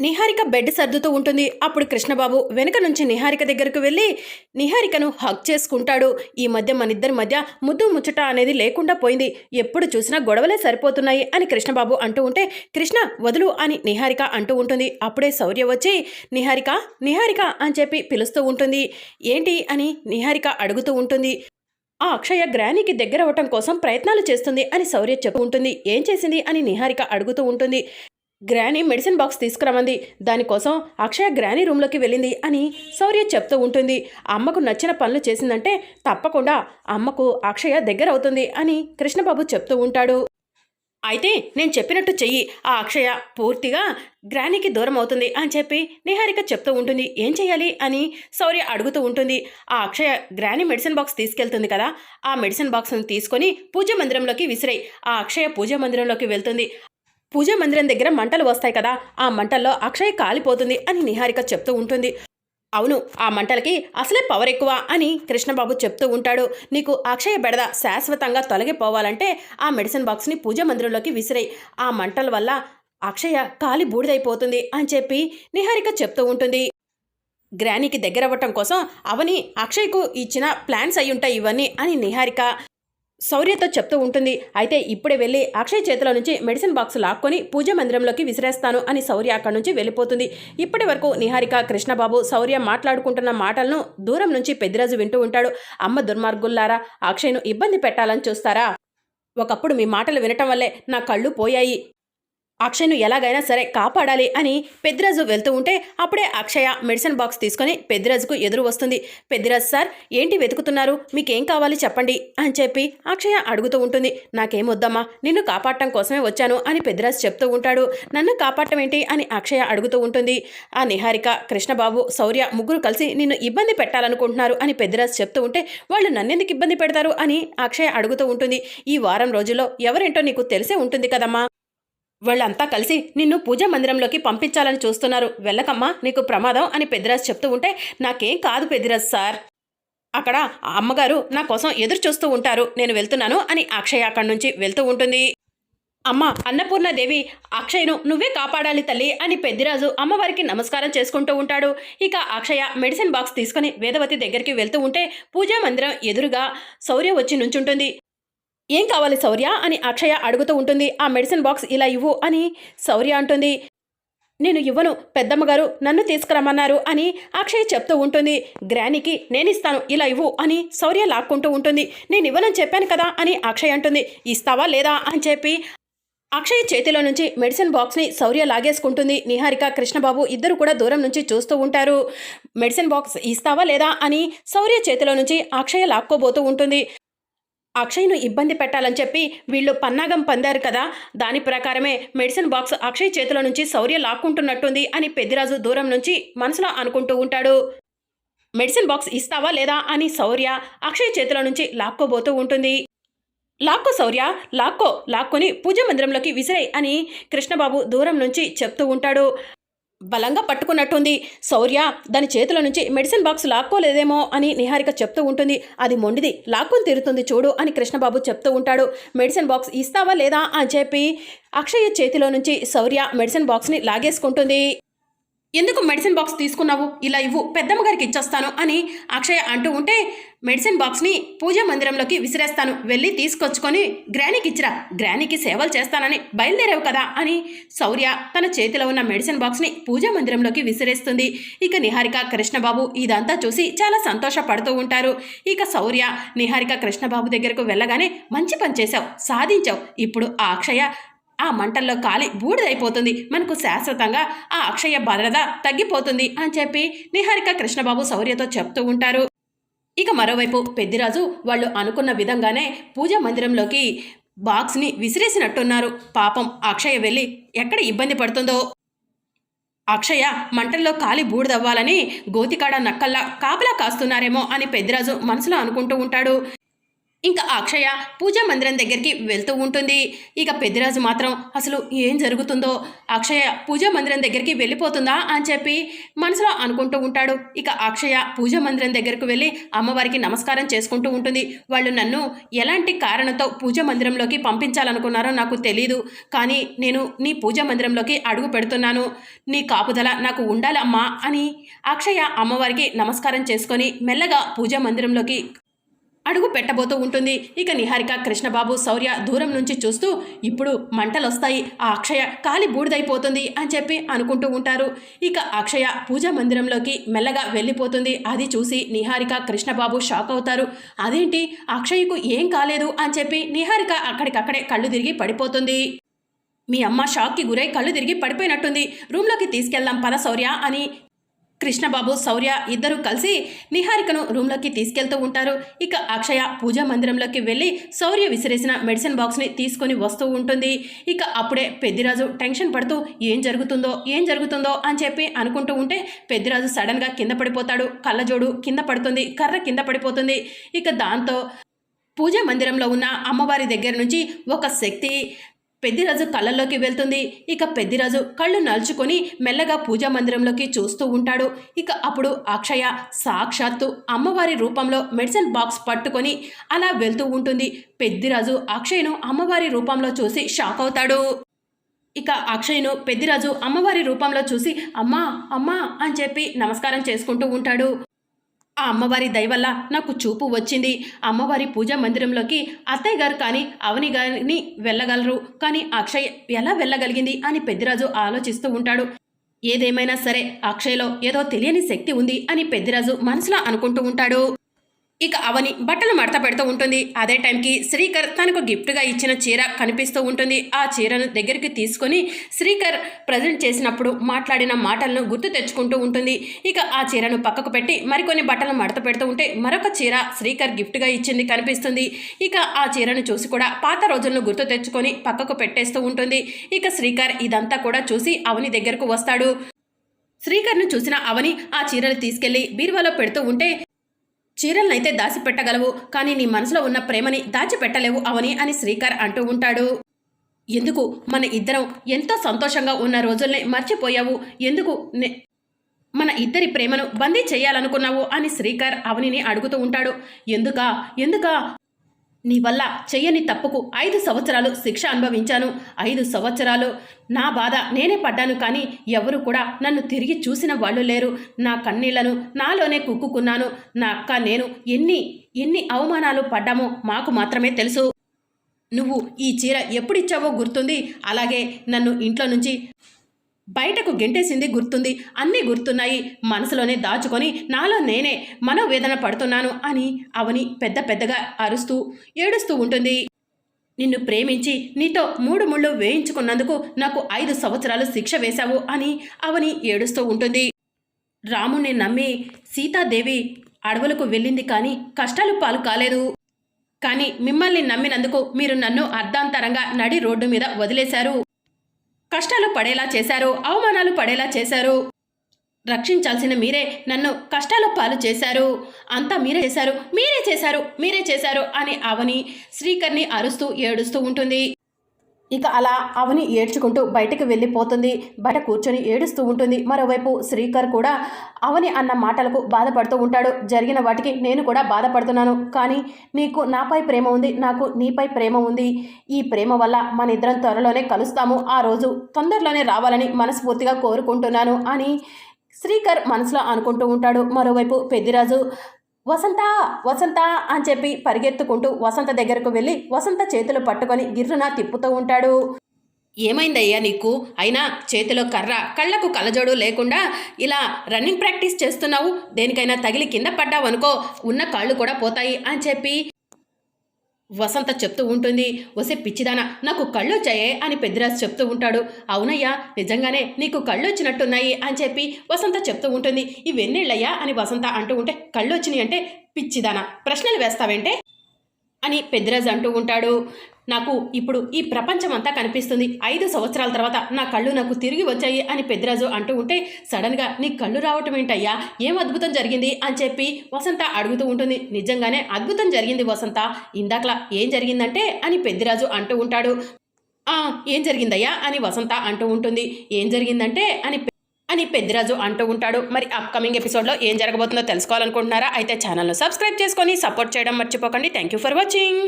Niharika bed సర్దుతూ ఉంటుంది. అప్పుడు కృష్ణబాబు వెనుక నుంచి నిహారిక దగ్గరకు వెళ్ళి నిహారికను హక్ చేసుకుంటాడు. ఈ మధ్య మన ఇద్దరి మధ్య ముద్దు ముచ్చట అనేది లేకుండా పోయింది. ఎప్పుడు చూసినా గొడవలే సరిపోతున్నాయి అని కృష్ణబాబు అంటూ ఉంటే కృష్ణ వదులు అని నిహారిక అంటూ ఉంటుంది. అప్పుడే శౌర్య వచ్చి నిహారిక నిహారిక అని చెప్పి పిలుస్తూ ఉంటుంది. ఏంటి? అని నిహారిక అడుగుతూ ఉంటుంది. ఆ అక్షయ గ్రానికి దగ్గర అవ్వటం కోసం ప్రయత్నాలు చేస్తుంది అని శౌర్య చెప్పు ఉంటుంది. ఏం చేసింది? అని నిహారిక అడుగుతూ ఉంటుంది. గ్రానీ మెడిసిన్ బాక్స్ తీసుకురమంది దానికోసం అక్షయ గ్రానీ రూమ్లోకి వెళ్ళింది అని శౌర్య చెప్తూ ఉంటుంది. అమ్మకు నచ్చిన పనులు చేసిందంటే తప్పకుండా అమ్మకు అక్షయ దగ్గర అవుతుంది అని కృష్ణబాబు చెప్తూ ఉంటాడు. అయితే నేను చెప్పినట్టు చెయ్యి. ఆ అక్షయ పూర్తిగా గ్రానీకి దూరం అవుతుంది అని చెప్పి నిహారిక చెప్తూ ఉంటుంది. ఏం చేయాలి అని శౌర్య అడుగుతూ ఉంటుంది. ఆ అక్షయ గ్రానీ మెడిసిన్ బాక్స్ తీసుకెళ్తుంది కదా. ఆ మెడిసిన్ బాక్స్ని తీసుకొని పూజ మందిరంలోకి విసిరాయి. ఆ అక్షయ పూజ మందిరంలోకి వెళ్తుంది. పూజ మందిరం దగ్గర మంటలు వస్తాయి కదా ఆ మంటల్లో అక్షయ్ కాలిపోతుంది అని నిహారిక చెప్తూ ఉంటుంది. అవును ఆ మంటలకి అసలే పవర్ ఎక్కువ అని కృష్ణబాబు చెప్తూ ఉంటాడు. నీకు అక్షయ బెడద శాశ్వతంగా తొలగిపోవాలంటే ఆ మెడిసిన్ బాక్స్ని పూజ మందిరంలోకి విసిరాయి. ఆ మంటల వల్ల అక్షయ కాలి బూడిదైపోతుంది అని చెప్పి నిహారిక చెప్తూ ఉంటుంది. గ్రానీకి దగ్గరవ్వటం కోసం అవని అక్షయ్కు ఇచ్చిన ప్లాన్స్ అయి ఉంటాయి ఇవన్నీ అని నిహారిక శౌర్యతో చెప్తూ ఉంటుంది. అయితే ఇప్పుడే వెళ్ళి అక్షయ్ చేతిలో నుంచి మెడిసిన్ బాక్స్ లాక్కొని పూజ మందిరంలోకి విసిరేస్తాను అని శౌర్య అక్కడి నుంచి వెళ్ళిపోతుంది. ఇప్పటి వరకు నిహారిక కృష్ణబాబు శౌర్య మాట్లాడుకుంటున్న మాటలను దూరం నుంచి పెద్దిరాజు వింటూ ఉంటాడు. అమ్మ దుర్మార్గుల్లారా అక్షయ్ను ఇబ్బంది పెట్టాలని చూస్తారా? ఒకప్పుడు మీ మాటలు వినటం వల్లే నా కళ్ళు పోయాయి. అక్షయ్ను ఎలాగైనా సరే కాపాడాలి అని పెద్దిరాజు వెళ్తూ ఉంటే అప్పుడే అక్షయ మెడిసిన్ బాక్స్ తీసుకొని పెద్దిరాజుకు ఎదురు వస్తుంది. పెద్దిరాజు సార్ ఏంటి వెతుకుతున్నారు? మీకేం కావాలి చెప్పండి అని చెప్పి అక్షయ అడుగుతూ ఉంటుంది. నాకేం వద్దమ్మా నిన్ను కాపాడటం కోసమే వచ్చాను అని పెద్దిరాజు చెప్తూ ఉంటాడు. నన్ను కాపాడటం ఏంటి? అని అక్షయ అడుగుతూ ఉంటుంది. ఆ నిహారిక కృష్ణబాబు శౌర్య ముగ్గురు కలిసి నిన్ను ఇబ్బంది పెట్టాలనుకుంటున్నారు అని పెద్దిరాజు చెప్తూ ఉంటే వాళ్ళు నన్నెందుకు ఇబ్బంది పెడతారు? అని అక్షయ అడుగుతూ ఉంటుంది. ఈ వారం రోజుల్లో ఎవరేంటో నీకు తెలిసే ఉంటుంది కదమ్మా వాళ్ళంతా కలిసి నిన్ను పూజా మందిరంలోకి పంపించాలని చూస్తున్నారు. వెళ్ళకమ్మా నీకు ప్రమాదం అని పెద్దిరాజు చెప్తూ ఉంటే నాకేం కాదు పెద్దిరాజు సార్. అక్కడ ఆ అమ్మగారు నా కోసం ఎదురు చూస్తూ ఉంటారు. నేను వెళ్తున్నాను అని అక్షయ అక్కడి నుంచి వెళ్తూ ఉంటుంది. అమ్మ అన్నపూర్ణదేవి అక్షయ్ను నువ్వే కాపాడాలి తల్లి అని పెద్దిరాజు అమ్మవారికి నమస్కారం చేసుకుంటూ ఉంటాడు. ఇక అక్షయ మెడిసిన్ బాక్స్ తీసుకుని వేదవతి దగ్గరికి వెళ్తూ ఉంటే పూజా మందిరం ఎదురుగా శౌర్య వచ్చి నుంచుంటుంది. ఏం కావాలి శౌర్య అని అక్షయ అడుగుతూ ఉంటుంది. ఆ మెడిసిన్ బాక్స్ ఇలా ఇవ్వు అని శౌర్య అంటుంది. నేను ఇవ్వను పెద్దమ్మగారు నన్ను తీసుకురమ్మన్నారు అని అక్షయ్ చెప్తూ ఉంటుంది. గ్రానికి నేను ఇస్తాను ఇలా ఇవ్వు అని శౌర్య లాక్కుంటూ ఉంటుంది. నేను ఇవ్వనని చెప్పాను కదా అని అక్షయ్ అంటుంది. ఇస్తావా లేదా అని చెప్పి అక్షయ్ చేతిలో నుంచి మెడిసిన్ బాక్స్ని శౌర్య లాగేసుకుంటుంది. నిహారిక కృష్ణబాబు ఇద్దరు కూడా దూరం నుంచి చూస్తూ ఉంటారు. మెడిసిన్ బాక్స్ ఇస్తావా లేదా అని శౌర్య చేతిలో నుంచి అక్షయ లాక్కోబోతూ ఉంటుంది. అక్షయ్ను ఇబ్బంది పెట్టాలని చెప్పి వీళ్ళు పన్నాగం పొందారు కదా. దాని ప్రకారమే మెడిసిన్ బాక్స్ అక్షయ్ చేతిలో నుంచి శౌర్య లాక్కుంటున్నట్టుంది అని పెద్దిరాజు దూరం నుంచి మనసులో అనుకుంటూ ఉంటాడు. మెడిసిన్ బాక్స్ ఇస్తావా లేదా అని శౌర్య అక్షయ్ చేతిలో నుంచి లాక్కోబోతూ ఉంటుంది. లాక్కో శౌర్య లాక్కో లాక్కొని పూజ మందిరంలోకి విసిరాయి అని కృష్ణబాబు దూరం నుంచి చెప్తూ ఉంటాడు. బలంగా పట్టుకున్నట్టుంది. శౌర్య దాని చేతిలో నుంచి మెడిసిన్ బాక్స్ లాక్కోలేదేమో అని నిహారిక చెప్తూ ఉంటుంది. అది మొండిది. లాక్కొని తీరుతుంది చూడు అని కృష్ణబాబు చెప్తూ ఉంటాడు. మెడిసిన్ బాక్స్ ఇస్తావా లేదా అని చెప్పి అక్షయ చేతిలో నుంచి శౌర్య మెడిసిన్ బాక్స్ని లాగేసుకుంటుంది. ఎందుకు మెడిసిన్ బాక్స్ తీసుకున్నావు? ఇలా ఇవ్వు పెద్దమ్మ గారికి ఇచ్చేస్తాను అని అక్షయ అంటూ ఉంటే మెడిసిన్ బాక్స్ని పూజా మందిరంలోకి విసిరేస్తాను. వెళ్ళి తీసుకొచ్చుకొని గ్రానీకి ఇచ్చిరా. గ్రానీకి సేవలు చేస్తానని బయలుదేరావు కదా అని శౌర్య తన చేతిలో ఉన్న మెడిసిన్ బాక్స్ని పూజా మందిరంలోకి విసిరేస్తుంది. ఇక నిహారిక కృష్ణబాబు ఇదంతా చూసి చాలా సంతోషపడుతూ ఉంటారు. ఇక శౌర్య నిహారిక కృష్ణబాబు దగ్గరకు వెళ్ళగానే మంచి పని చేశావు సాధించావు. ఇప్పుడు ఆ అక్షయ ఆ మంటల్లో కాలి బూడిదైపోతుంది. మనకు శాశ్వతంగా ఆ అక్షయ భద్రత తగ్గిపోతుంది అని చెప్పి నిహారిక కృష్ణబాబు శౌర్యతో చెప్తూ ఉంటారు. ఇక మరోవైపు పెద్దిరాజు వాళ్ళు అనుకున్న విధంగానే పూజా మందిరంలోకి బాక్స్ని విసిరేసినట్టున్నారు. పాపం అక్షయ వెళ్ళి ఎక్కడ ఇబ్బంది పడుతుందో? అక్షయ మంటల్లో కాలి బూడిదవ్వాలని గోతికాడ నక్కల్లా కాపలా కాస్తున్నారేమో అని పెద్దిరాజు మనసులో అనుకుంటూ ఉంటాడు. ఇంకా అక్షయ పూజా మందిరం దగ్గరికి వెళ్తూ ఉంటుంది. ఇక పెద్దిరాజు మాత్రం అసలు ఏం జరుగుతుందో? అక్షయ పూజా మందిరం దగ్గరికి వెళ్ళిపోతుందా అని చెప్పి మనసులో అనుకుంటూ ఉంటాడు. ఇక అక్షయ పూజా మందిరం దగ్గరకు వెళ్ళి అమ్మవారికి నమస్కారం చేసుకుంటూ ఉంటుంది. వాళ్ళు నన్ను ఎలాంటి కారణంతో పూజా మందిరంలోకి పంపించాలనుకున్నారో నాకు తెలీదు. కానీ నేను నీ పూజా మందిరంలోకి అడుగు పెడుతున్నాను. నీ కాపుదల నాకు ఉండాలమ్మా అని అక్షయ అమ్మవారికి నమస్కారం చేసుకొని మెల్లగా పూజా మందిరంలోకి అడుగు పెట్టబోతూ ఉంటుంది. ఇక నిహారిక కృష్ణబాబు శౌర్య దూరం నుంచి చూస్తూ ఇప్పుడు మంటలు వస్తాయి ఆ అక్షయ కాలి బూడిదైపోతుంది అని చెప్పి అనుకుంటూ ఉంటారు. ఇక అక్షయ పూజా మందిరంలోకి మెల్లగా వెళ్ళిపోతుంది. అది చూసి నిహారిక కృష్ణబాబు షాక్ అవుతారు. అదేంటి? అక్షయ్కు ఏం కాలేదు అని చెప్పి నిహారిక అక్కడికక్కడే కళ్ళు తిరిగి పడిపోతుంది. మీ అమ్మ షాక్కి గురై కళ్ళు తిరిగి పడిపోయినట్టుంది. రూమ్లోకి తీసుకెళ్దాం పద శౌర్య అని కృష్ణబాబు శౌర్య ఇద్దరు కలిసి నిహారికను రూమ్లోకి తీసుకెళ్తూ ఉంటారు. ఇక అక్షయ పూజా మందిరంలోకి వెళ్ళి శౌర్య విసిరేసిన మెడిసిన్ బాక్స్ని తీసుకొని వస్తూ ఉంటుంది. ఇక అప్పుడే పెద్దిరాజు టెన్షన్ పడుతూ ఏం జరుగుతుందో ఏం జరుగుతుందో? అని చెప్పి అనుకుంటూ ఉంటే పెద్దిరాజు సడన్గా కింద పడిపోతాడు. కళ్ళజోడు కింద పడుతుంది కర్ర కింద పడిపోతుంది. ఇక దాంతో పూజా మందిరంలో ఉన్న అమ్మవారి దగ్గర నుంచి ఒక శక్తి పెద్దిరాజు కళ్ళల్లోకి వెళ్తుంది. ఇక పెద్దిరాజు కళ్ళు నలుచుకొని మెల్లగా పూజా మందిరంలోకి చూస్తూ ఉంటాడు. ఇక అప్పుడు అక్షయ సాక్షాత్తు అమ్మవారి రూపంలో మెడిసిన్ బాక్స్ పట్టుకొని అలా వెళ్తూ ఉంటుంది. పెద్దిరాజు అక్షయ్ను అమ్మవారి రూపంలో చూసి షాక్ అవుతాడు. ఇక అక్షయ్ను పెద్దిరాజు అమ్మవారి రూపంలో చూసి అమ్మా అమ్మా అని చెప్పి నమస్కారం చేసుకుంటూ ఉంటాడు. ఆ అమ్మవారి దయవల్ల నాకు చూపు వచ్చింది. అమ్మవారి పూజా మందిరంలోకి అత్తయ్య గారు కానీ అవని గారిని వెళ్ళగలరు. కానీ అక్షయ్ ఎలా వెళ్ళగలిగింది అని పెద్దిరాజు ఆలోచిస్తూ ఉంటాడు. ఏదేమైనా సరే అక్షయ్లో ఏదో తెలియని శక్తి ఉంది అని పెద్దిరాజు మనసులో అనుకుంటూ ఉంటాడు. ఇక అవని బట్టలు మడత పెడుతూ ఉంటుంది. అదే టైంకి శ్రీకర్ తనకు గిఫ్ట్గా ఇచ్చిన చీర కనిపిస్తూ ఉంటుంది. ఆ చీరను దగ్గరికి తీసుకొని శ్రీకర్ ప్రజెంట్ చేసినప్పుడు మాట్లాడిన మాటలను గుర్తు తెచ్చుకుంటూ ఉంటుంది. ఇక ఆ చీరను పక్కకు పెట్టి మరికొన్ని బట్టలు మడత పెడుతూ ఉంటే మరొక చీర శ్రీకర్ గిఫ్ట్గా ఇచ్చింది కనిపిస్తుంది. ఇక ఆ చీరను చూసి కూడా పాత రోజులను గుర్తు తెచ్చుకొని పక్కకు పెట్టేస్తూ ఉంటుంది. ఇక శ్రీకర్ ఇదంతా కూడా చూసి అవని దగ్గరకు వస్తాడు. శ్రీకర్ను చూసిన అవని ఆ చీరలు తీసుకెళ్ళి బీరువాలో పెడుతూ ఉంటే చీరలనైతే దాచిపెట్టగలవు కానీ నీ మనసులో ఉన్న ప్రేమని దాచిపెట్టలేవు అవని అని శ్రీకర్ అంటూ ఉంటాడు. ఎందుకు? మన ఇద్దరం ఎంతో సంతోషంగా ఉన్న రోజుల్ని మర్చిపోయావు? ఎందుకు నే- మన ఇద్దరి ప్రేమను బందీ చేయాలనుకున్నావు? అని శ్రీకర్ అవనిని అడుగుతూ ఉంటాడు. ఎందుకా? ఎందుకా? నీ వల్ల చెయ్యని తప్పుకు ఐదు సంవత్సరాలు శిక్ష అనుభవించాను. ఐదు సంవత్సరాలు నా బాధ నేనే పడ్డాను కానీ ఎవరు కూడా నన్ను తిరిగి చూసిన వాళ్ళు లేరు. నా కన్నీళ్ళను నాలోనే కుక్కుకున్నాను. నా అక్క నేను ఎన్ని ఎన్ని అవమానాలు పడ్డామో మాకు మాత్రమే తెలుసు. నువ్వు ఈ చీర ఎప్పుడిచ్చావో గుర్తుంది. అలాగే నన్ను ఇంట్లో నుంచి బయటకు గెంటేసింది గుర్తుంది. అన్నీ గుర్తున్నాయి. మనసులోనే దాచుకొని నాలో నేనే మనోవేదన పడుతున్నాను అని అవని పెద్ద పెద్దగా అరుస్తూ ఏడుస్తూ ఉంటుంది. నిన్ను ప్రేమించి నీతో మూడు ముళ్ళు వేయించుకున్నందుకు నాకు ఐదు సంవత్సరాలు శిక్ష వేశావు అని అవని ఏడుస్తూ ఉంటుంది. రాముణ్ణి నమ్మి సీతాదేవి అడవులకు వెళ్ళింది కానీ కష్టాలు పాలు కాలేదు. కానీ మిమ్మల్ని నమ్మినందుకు మీరు నన్ను అర్ధాంతరంగా నడి రోడ్డు మీద వదిలేశారు. కష్టాలు పడేలా చేశారు అవమానాలు పడేలా చేశారు. రక్షించాల్సిన మీరే నన్ను కష్టాల పాలు చేశారు. అంతా మీరే చేశారు మీరే చేశారు మీరే చేశారు అని అవని శ్రీకర్ని అరుస్తూ ఏడుస్తూ ఉంటుంది. ఇక అలా అవని ఏడ్చుకుంటూ బయటకు వెళ్ళిపోతుంది. బయట కూర్చొని ఏడుస్తూ ఉంటుంది. మరోవైపు శ్రీకర్ కూడా అవని అన్న మాటలకు బాధపడుతూ ఉంటాడు. జరిగిన వాటికి నేను కూడా బాధపడుతున్నాను. కానీ నీకు నాపై ప్రేమ ఉంది. నాకు నీపై ప్రేమ ఉంది. ఈ ప్రేమ వల్ల మన ఇద్దరం త్వరలోనే కలుస్తాము. ఆ రోజు తొందరలోనే రావాలని మనస్ఫూర్తిగా కోరుకుంటున్నాను అని శ్రీకర్ మనసులో అనుకుంటూ ఉంటాడు. మరోవైపు పెద్దిరాజు వసంత వసంత అని చెప్పి పరిగెత్తుకుంటూ వసంత దగ్గరకు వెళ్ళి వసంత చేతులు పట్టుకొని గిర్రున తిప్పుతూ ఉంటాడు. ఏమైందయ్యా నీకు? అయినా చేతిలో కర్ర కళ్ళకు కళ్ళజోడు లేకుండా ఇలా రన్నింగ్ ప్రాక్టీస్ చేస్తున్నావు? దేనికైనా తగిలి కింద పడ్డావనుకో ఉన్న కాళ్ళు కూడా పోతాయి అని చెప్పి వసంత చెప్తూ ఉంటుంది వసే పిచ్చిదానా నాకు కళ్ళొచ్చాయే అని పెద్దిరాజు చెప్తూ ఉంటాడు. అవునయ్యా నిజంగానే నీకు కళ్ళొచ్చినట్టున్నాయి అని చెప్పి వసంత చెప్తూ ఉంటుంది. ఇవెన్నేళ్ళయ్యా అని వసంత అంటూ ఉంటే కళ్ళు వచ్చినాయి అంటే పిచ్చిదానా ప్రశ్నలు వేస్తావేంటే? అని పెద్దిరాజు అంటూ ఉంటాడు. నాకు ఇప్పుడు ఈ ప్రపంచం అంతా కనిపిస్తుంది. ఐదు సంవత్సరాల తర్వాత నా కళ్ళు నాకు తిరిగి వచ్చాయి అని పెద్దరాజు అంటూ ఉంటే సడన్గా నీ కళ్ళు రావటం ఏంటయ్యా? ఏం అద్భుతం జరిగింది? అని చెప్పి వసంత అడుగుతూ ఉంటుంది. నిజంగానే అద్భుతం జరిగింది వసంత. ఇందాకలా ఏం జరిగిందంటే అని పెద్దిరాజు అంటూ ఉంటాడు. "ఆ, ఏం జరిగిందయ్యా? అని వసంత అంటూ ఉంటుంది. ఏం జరిగిందంటే అని అని పెద్దిరాజు అంటూ ఉంటాడు. మరి అప్కమింగ్ ఎపిసోడ్లో ఏం జరగబోతుందో తెలుసుకోవాలనుకుంటున్నారా? అయితే ఛానల్ను సబ్స్క్రైబ్ చేసుకొని సపోర్ట్ చేయడం మర్చిపోకండి. Thank you for watching